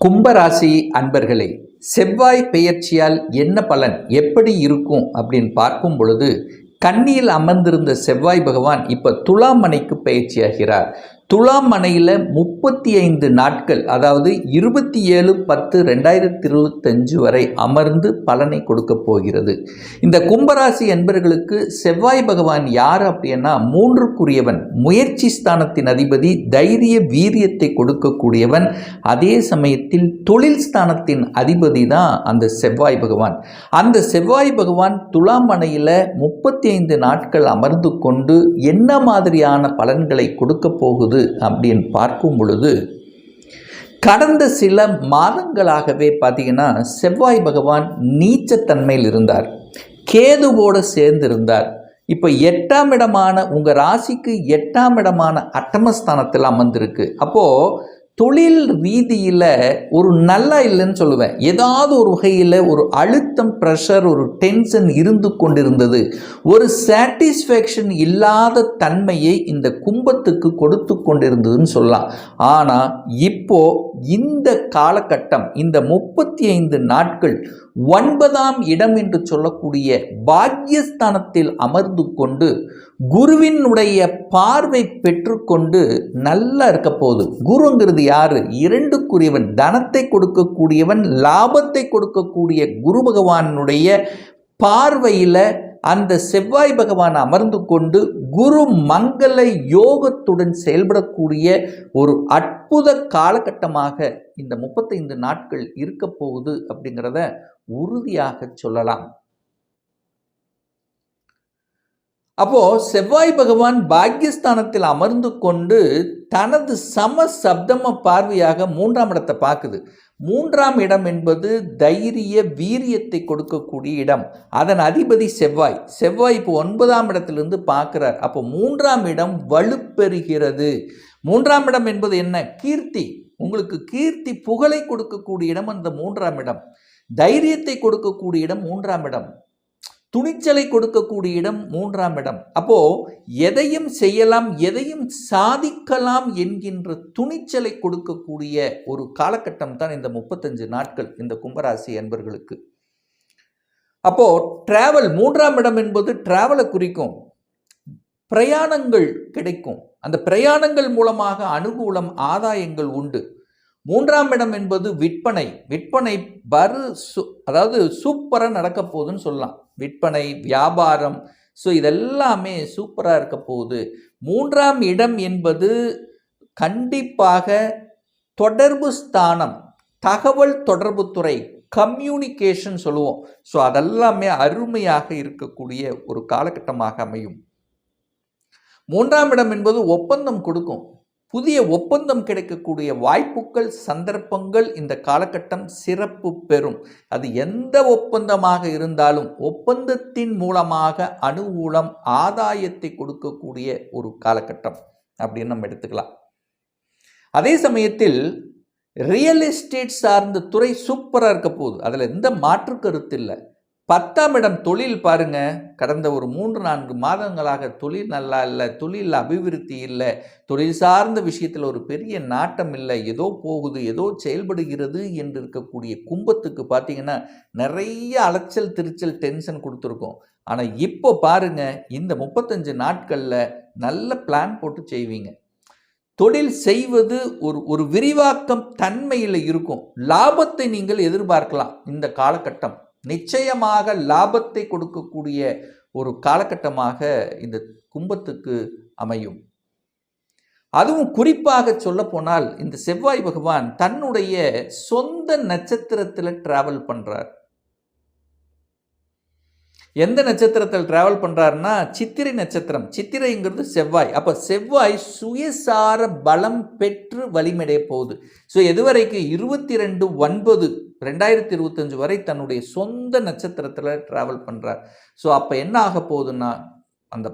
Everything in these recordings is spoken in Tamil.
கும்பராசி அன்பர்களே செவ்வாய் பெயர்ச்சியால் என்ன பலன் எப்படி இருக்கும் அப்படின்னு பார்க்கும் பொழுது கண்ணியில் அமர்ந்திருந்த செவ்வாய் பகவான் இப்போ துலாம் மனைக்கு பயிற்சியாகிறார் துலாம் மனையில் முப்பத்தி ஐந்து நாட்கள் அதாவது இருபத்தி ஏழு பத்து ரெண்டாயிரத்தி இருபத்தஞ்சு வரை அமர்ந்து பலனை கொடுக்க போகிறது. இந்த கும்பராசி என்பர்களுக்கு செவ்வாய் பகவான் யார் அப்படின்னா மூன்றுக்குரியவன் முயற்சி ஸ்தானத்தின் அதிபதி தைரிய வீரியத்தை கொடுக்கக்கூடியவன் அதே சமயத்தில் தொழில் ஸ்தானத்தின் அதிபதி தான் அந்த செவ்வாய் பகவான். அந்த செவ்வாய் பகவான் துலாம் மனையில் முப்பத்தி ஐந்து நாட்கள் அமர்ந்து கொண்டு என்ன மாதிரியான பலன்களை கொடுக்க போகுது அப்படின்னு பார்க்கும் பொழுது கடந்த சில மாதங்களாகவே பார்த்தீங்கன்னா செவ்வாய் பகவான் நீச்சத்தன்மையில் இருந்தார். கேதுவோடு சேர்ந்திருந்தார். இப்போ எட்டாம் இடமான உங்கள் ராசிக்கு எட்டாம் இடமான அட்டமஸ்தானத்தில் அமர்ந்திருக்கு. அப்போது தொழில் ரீதியில் ஒரு நல்லா இல்லைன்னு சொல்லுவேன். ஏதாவது ஒரு வகையில் ஒரு அழுத்தம் ப்ரெஷர் ஒரு டென்ஷன் இருந்து கொண்டிருந்தது. ஒரு சாட்டிஸ்ஃபேக்ஷன் இல்லாத தன்மையை இந்த கும்பத்துக்கு கொடுத்து கொண்டிருந்ததுன்னு சொல்லலாம். ஆனால் இப்போ இந்த காலகட்டம் இந்த முப்பத்தி ஐந்து நாட்கள் ஒன்பதாம் இடம் என்று சொல்லக்கூடிய பாக்யஸ்தானத்தில் அமர்ந்து கொண்டு குருவினுடைய பார்வை பெற்றுக்கொண்டு நல்லா இருக்க போகுது. குருங்கிறது யாரு? இரண்டுக்குரியவன். தனத்தை கொடுக்கக்கூடியவன் லாபத்தை கொடுக்கக்கூடிய குரு பகவானுடைய பார்வையில் அந்த செவ்வாய் பகவான் அமர்ந்து கொண்டு குரு மங்கள யோகத்துடன் செயல்படக்கூடிய ஒரு அற்புத காலகட்டமாக இந்த முப்பத்தைந்து நாட்கள் இருக்க போகுது அப்படிங்கிறத உறுதியாக சொல்லலாம். அப்போது செவ்வாய் பகவான் பாக்யஸ்தானத்தில் அமர்ந்து கொண்டு தனது சம சப்தம பார்வையாக மூன்றாம் இடத்தை பார்க்குது. மூன்றாம் இடம் என்பது தைரிய வீரியத்தை கொடுக்கக்கூடிய இடம். அதன் அதிபதி செவ்வாய். செவ்வாய் இப்போ ஒன்பதாம் இடத்திலிருந்து பார்க்குறார். அப்போ மூன்றாம் இடம் வலுப்பெறுகிறது. மூன்றாம் இடம் என்பது என்ன? கீர்த்தி. உங்களுக்கு கீர்த்தி புகழை கொடுக்கக்கூடிய இடம் அந்த மூன்றாம் இடம். தைரியத்தை கொடுக்கக்கூடிய இடம் மூன்றாம் இடம். துணிச்சலை கொடுக்கக்கூடிய இடம் மூன்றாம் இடம். அப்போ எதையும் செய்யலாம் எதையும் சாதிக்கலாம் என்கின்ற துணிச்சலை கொடுக்கக்கூடிய ஒரு காலகட்டம் தான் இந்த முப்பத்தஞ்சு நாட்கள் இந்த கும்பராசி என்பர்களுக்கு அப்போ டிராவல் மூன்றாம் இடம் என்பது டிராவலை குறிக்கும். பிரயாணங்கள் கிடைக்கும். அந்த பிரயாணங்கள் மூலமாக அனுகூலம் ஆதாயங்கள் உண்டு. மூன்றாம் இடம் என்பது விற்பனை. விற்பனை பரு சு அதாவது சூப்பராக நடக்க போகுதுன்னு சொல்லலாம். விற்பனை வியாபாரம். ஸோ இதெல்லாமே சூப்பராக இருக்க போகுது. மூன்றாம் இடம் என்பது கண்டிப்பாக தொடர்பு ஸ்தானம் தகவல் தொடர்பு துறை கம்யூனிகேஷன் சொல்லுவோம். ஸோ அதெல்லாமே அருமையாக இருக்கக்கூடிய ஒரு காலகட்டமாக அமையும். மூன்றாம் இடம் என்பது ஒப்பந்தம் கொடுக்கும். புதிய ஒப்பந்தம் கிடைக்கக்கூடிய வாய்ப்புகள் சந்தர்ப்பங்கள் இந்த காலகட்டம் சிறப்பு பெறும். அது எந்த ஒப்பந்தமாக இருந்தாலும் ஒப்பந்தத்தின் மூலமாக அனுகூலம் ஆதாயத்தை கொடுக்கக்கூடிய ஒரு காலகட்டம் அப்படின்னு நம்ம எடுத்துக்கலாம். அதே சமயத்தில் ரியல் எஸ்டேட் சார்ந்த துறை சூப்பராக இருக்க போகுது. அதில் எந்த மாற்று கருத்து இல்லை. பத்தாம் இடம் தொழில் பாருங்க. கடந்த ஒரு மூன்று நான்கு மாதங்களாக தொழில் நல்லா இல்லை தொழில் அபிவிருத்தி இல்லை தொழில் சார்ந்த விஷயத்தில் ஒரு பெரிய நாட்டம் இல்லை ஏதோ போகுது ஏதோ செயல்படுகிறது என்று இருக்கக்கூடிய கும்பத்துக்கு பார்த்தீங்கன்னா நிறைய அலைச்சல் திருச்சல் டென்ஷன் கொடுத்துருக்கோம். ஆனால் இப்போ பாருங்க இந்த முப்பத்தஞ்சு நாட்களில் நல்ல பிளான் போட்டு செய்வீங்க. தொழில் செய்வது ஒரு ஒரு விரிவாக்கம் தன்மையில் இருக்கும். லாபத்தை நீங்கள் எதிர்பார்க்கலாம் இந்த காலகட்டம். நிச்சயமாக லாபத்தை கொடுக்கக்கூடிய ஒரு காலகட்டமாக இந்த கும்பத்துக்கு அமையும். அதுவும் குறிப்பாக சொல்ல போனால் இந்த செவ்வாய் பகவான் தன்னுடைய சொந்த நட்சத்திரத்தில் டிராவல் பண்ணுறார் எந்த நட்சத்திரத்தில் டிராவல் பண்ணுறாருன்னா சித்திரை நட்சத்திரம். சித்திரைங்கிறது செவ்வாய். அப்போ செவ்வாய் சுயசார பலம் பெற்று வலிமடைய போகுது. ஸோ எதுவரைக்கும் இருபத்தி ரெண்டு ஒன்பது ரெண்டாயிரத்தி இருபத்தஞ்சு வரை தன்னுடைய சொந்த நட்சத்திரத்தில் டிராவல் பண்ணுறார் ஸோ அப்போ என்ன ஆக போகுதுன்னா அந்த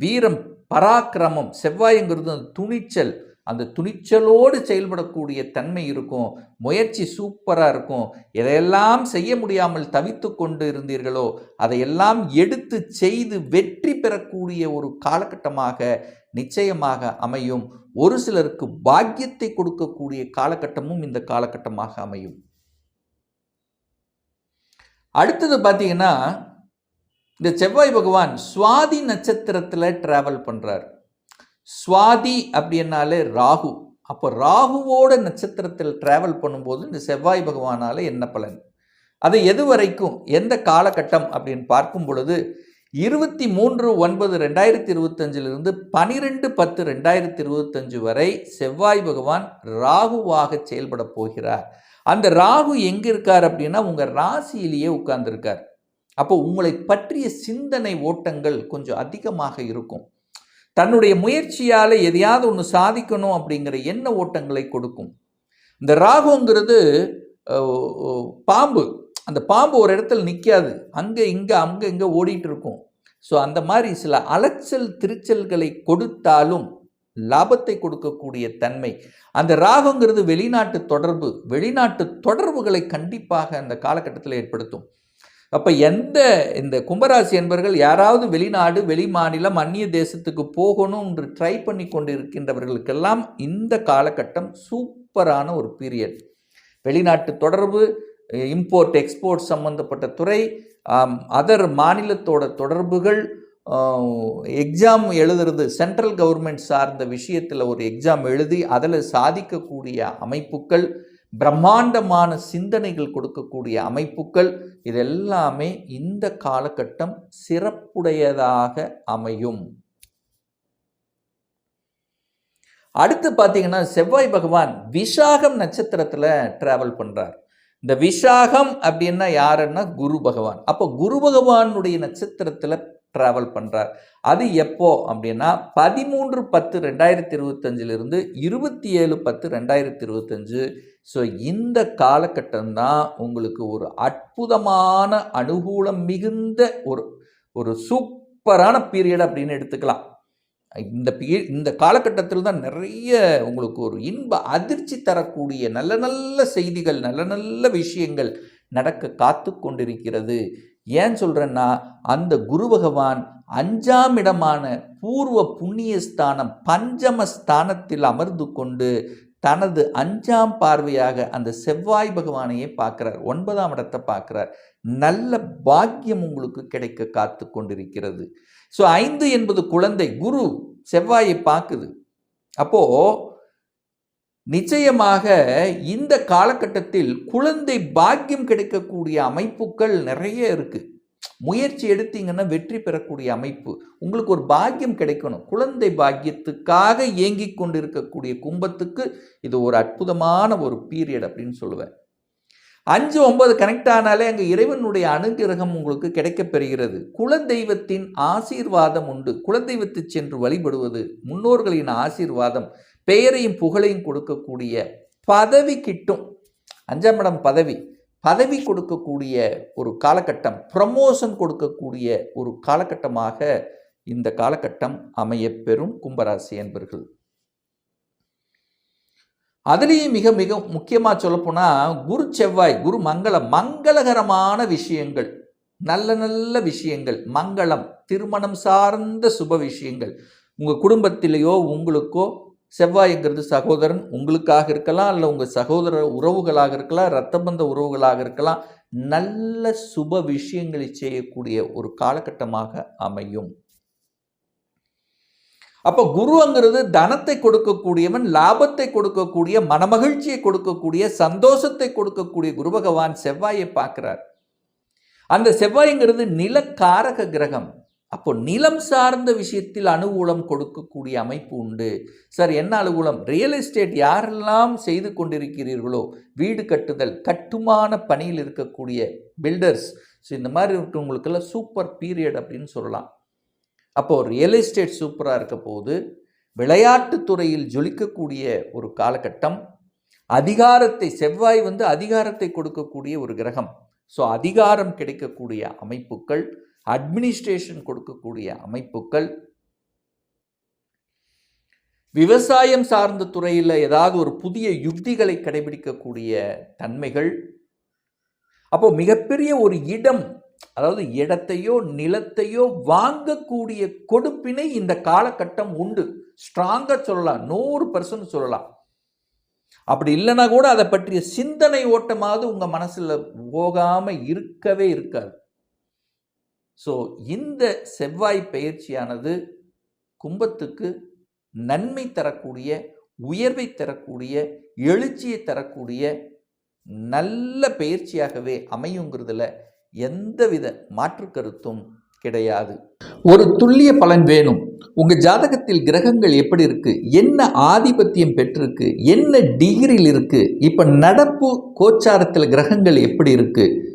வீரம் பராக்கிரமம் செவ்வாய்ங்கிறது அந்த துணிச்சல் அந்த துணிச்சலோடு செயல்படக்கூடிய தன்மை இருக்கும் முயற்சி சூப்பராக இருக்கும். எதையெல்லாம் செய்ய முடியாமல் தவித்து கொண்டு இருந்தீர்களோ அதையெல்லாம் எடுத்து செய்து வெற்றி பெறக்கூடிய ஒரு காலகட்டமாக நிச்சயமாக அமையும். ஒரு சிலருக்கு பாக்கியத்தை கொடுக்கக்கூடிய காலகட்டமும் இந்த காலகட்டமாக அமையும். அடுத்தது பார்த்தீங்கன்னா இந்த செவ்வாய் பகவான் சுவாதி நட்சத்திரத்தில் டிராவல் பண்ணுறார் சுவாதி அப்படின்னாலே ராகு. அப்போ ராகுவோட நட்சத்திரத்தில் டிராவல் பண்ணும்போது இந்த செவ்வாய் பகவானால் என்ன பலன்? அது எது வரைக்கும்? எந்த காலகட்டம்? அப்படின்னு பார்க்கும் பொழுது இருபத்தி மூன்று ஒன்பது ரெண்டாயிரத்தி இருபத்தஞ்சிலிருந்து பனிரெண்டு பத்து ரெண்டாயிரத்தி இருபத்தஞ்சு வரை செவ்வாய் பகவான் ராகுவாக செயல்பட போகிறார். அந்த ராகு எங்கே இருக்கார் அப்படின்னா உங்கள் ராசியிலேயே உட்கார்ந்துருக்கார். அப்போ உங்களை பற்றிய சிந்தனை ஓட்டங்கள் கொஞ்சம் அதிகமாக இருக்கும். தன்னுடைய முயற்சியால் எதையாவது ஒன்று சாதிக்கணும் அப்படிங்கிற எண்ண ஓட்டங்களை கொடுக்கும். இந்த ராகுங்கிறது பாம்பு. அந்த பாம்பு ஒரு இடத்துல நிற்காது அங்கே இங்கே அங்கே இங்கே ஓடிட்டு இருக்கும். ஸோ அந்த மாதிரி சில அலைச்சல் திருச்சல்களை கொடுத்தாலும் லாபத்தை கொடுக்கக்கூடிய தன்மை. அந்த ராகுங்கிறது வெளிநாட்டு தொடர்பு. வெளிநாட்டு தொடர்புகளை கண்டிப்பாக அந்த காலகட்டத்தில் ஏற்படுத்தும். அப்போ எந்த இந்த கும்பராசி என்பர்கள் யாராவது வெளிநாடு வெளி மாநிலம் அந்நிய தேசத்துக்கு போகணும் என்று ட்ரை பண்ணி கொண்டு இருக்கின்றவர்களுக்கெல்லாம் இந்த காலகட்டம் சூப்பரான ஒரு பீரியட் வெளிநாட்டு தொடர்பு இம்போர்ட் எக்ஸ்போர்ட் சம்மந்தப்பட்ட துறை அதர் மாநிலத்தோட தொடர்புகள் எக்ஸாம் எழுதுறது சென்ட்ரல் கவர்மெண்ட் சார்ந்த விஷயத்தில் ஒரு எக்ஸாம் எழுதி அதில் சாதிக்கக்கூடிய அமைப்புகள் பிரம்மாண்டமான சிந்தனைகள் கொடுக்கக்கூடிய அமைப்புகள் இதெல்லாமே இந்த காலகட்டம் சிறப்புடையதாக அமையும். அடுத்து பார்த்தீங்கன்னா செவ்வாய் பகவான் விசாகம் நட்சத்திரத்தில் டிராவல் பண்ணுறார் இந்த விசாகம் அப்படின்னா யாருன்னா குரு பகவான். அப்போ குரு பகவானுடைய நட்சத்திரத்தில் ட்ராவல் பண்ணுறார் அது எப்போ அப்படின்னா பதிமூன்று பத்து ரெண்டாயிரத்தி இருபத்தஞ்சிலிருந்து இருபத்தி ஏழு பத்து ரெண்டாயிரத்தி இருபத்தஞ்சு ஸோ இந்த காலகட்டம் தான் உங்களுக்கு ஒரு அற்புதமான அனுகூலம் மிகுந்த ஒரு ஒரு சூப்பரான பீரியட் அப்படின்னு எடுத்துக்கலாம். இந்த பீ இந்த காலகட்டத்தில் தான் நிறைய உங்களுக்கு ஒரு இன்ப அதிர்ச்சி தரக்கூடிய நல்ல நல்ல செய்திகள் நல்ல நல்ல விஷயங்கள் நடக்க காத்து கொண்டிருக்கிறது ஏன் சொல்கிறேன்னா அந்த குரு பகவான் அஞ்சாம் இடமான பூர்வ புண்ணியஸ்தானம் பஞ்சம ஸ்தானத்தில் அமர்ந்து கொண்டு தனது அஞ்சாம் பார்வையாக அந்த செவ்வாய் பகவானையே பார்க்குறார். ஒன்பதாம் இடத்தை பார்க்குறார். நல்ல பாக்கியம் உங்களுக்கு கிடைக்க காத்து கொண்டிருக்கிறது. ஸோ ஐந்து என்பது குழந்தை குரு செவ்வாயை பார்க்குது. அப்போது நிச்சயமாக இந்த காலகட்டத்தில் குழந்தை பாக்கியம் கிடைக்கக்கூடிய அமைப்புகள் நிறைய இருக்குது முயற்சி எடுத்தீங்கன்னா வெற்றி பெறக்கூடிய அமைப்பு. உங்களுக்கு ஒரு பாக்கியம் கிடைக்கணும். குழந்தை பாக்கியத்துக்காக இயங்கி கொண்டிருக்கக்கூடிய கும்பத்துக்கு இது ஒரு அற்புதமான ஒரு பீரியட் அப்படின்னு சொல்லுவேன். அஞ்சு ஒன்பது கனெக்ட் ஆனாலே அங்கே இறைவனுடைய அனுகிரகம் உங்களுக்கு கிடைக்கப்பெறுகிறது குலதெய்வத்தின் ஆசீர்வாதம் உண்டு. குலதெய்வத்தை சென்று வழிபடுவது முன்னோர்களின் ஆசீர்வாதம். பெயரையும் புகழையும் கொடுக்கக்கூடிய பதவி கிட்டும் அஞ்சாம் இடம் பதவி பதவி கொடுக்கக்கூடிய ஒரு காலகட்டம் ப்ரமோஷன் கொடுக்கக்கூடிய ஒரு காலகட்டமாக இந்த காலகட்டம் அமையப்பெறும் கும்பராசி என்பர்கள். அதுலேயும் மிக மிக முக்கியமாக சொல்லப்போனால் குரு செவ்வாய் குரு மங்கள மங்களகரமான விஷயங்கள் நல்ல நல்ல விஷயங்கள் மங்களம் திருமணம் சார்ந்த சுப விஷயங்கள் உங்கள் குடும்பத்திலேயோ உங்களுக்கோ செவ்வாய்ங்கிறது சகோதரன் உங்களுக்காக இருக்கலாம் இல்லை உங்கள் சகோதர உறவுகளாக இருக்கலாம் இரத்தபந்த உறவுகளாக இருக்கலாம் நல்ல சுப விஷயங்களை செய்யக்கூடிய ஒரு காலகட்டமாக அமையும். அப்போ குருங்கிறது தனத்தை கொடுக்கக்கூடியவன் லாபத்தை கொடுக்கக்கூடிய மனமகிழ்ச்சியை கொடுக்கக்கூடிய சந்தோஷத்தை கொடுக்கக்கூடிய குரு பகவான் செவ்வாயை பார்க்கிறார். அந்த செவ்வாய்ங்கிறது நிலக்காரக கிரகம். அப்போ நிலம் சார்ந்த விஷயத்தில் அனுகூலம் கொடுக்கக்கூடிய அமைப்பு உண்டு. சார் என்ன அனுகூலம்? ரியல் எஸ்டேட் யாரெல்லாம் செய்து கொண்டிருக்கிறீர்களோ வீடு கட்டுதல் கட்டுமான பணியில் இருக்கக்கூடிய பில்டர்ஸ் ஸோ இந்த மாதிரி இருக்கிறவங்களுக்கெல்லாம் சூப்பர் பீரியட் அப்படின்னு சொல்லலாம். அப்போது ரியல் எஸ்டேட் சூப்பராக இருக்க போது விளையாட்டுத்துறையில் ஜொலிக்கக்கூடிய ஒரு காலகட்டம் அதிகாரத்தை செவ்வாய் வந்து அதிகாரத்தை கொடுக்கக்கூடிய ஒரு கிரகம். ஸோ அதிகாரம் கிடைக்கக்கூடிய அமைப்புகள் அட்மினிஸ்ட்ரேஷன் கொடுக்கக்கூடிய அமைப்புகள். விவசாயம் சார்ந்த துறையில் ஏதாவது ஒரு புதிய யுக்திகளை கடைபிடிக்கக்கூடிய தன்மைகள். அப்போ மிகப்பெரிய ஒரு இடம் அதாவது இடத்தையோ நிலத்தையோ வாங்கக்கூடிய கொடுப்பினை இந்த காலகட்டம் உண்டு. ஸ்ட்ராங்காக சொல்லலாம் நூறு பர்சன்ட் சொல்லலாம். அப்படி இல்லைன்னா கூட அதை பற்றிய சிந்தனை ஓட்டமாவது உங்கள் மனசில் போகாமல் இருக்கவே இருக்காது. ஸோ இந்த செவ்வாய் பயிற்சியானது கும்பத்துக்கு நன்மை தரக்கூடிய உயர்வை தரக்கூடிய எழுச்சியை தரக்கூடிய நல்ல பயிற்சியாகவே அமையுங்கிறதுல எந்தவித மாற்று கருத்தும் கிடையாது. ஒரு துல்லிய பலன் வேணும். உங்கள் ஜாதகத்தில் கிரகங்கள் எப்படி இருக்கு? என்ன ஆதிபத்தியம் பெற்றிருக்கு? என்ன டிகிரியில் இருக்கு? இப்போ நடப்பு கோச்சாரத்தில் கிரகங்கள் எப்படி இருக்குது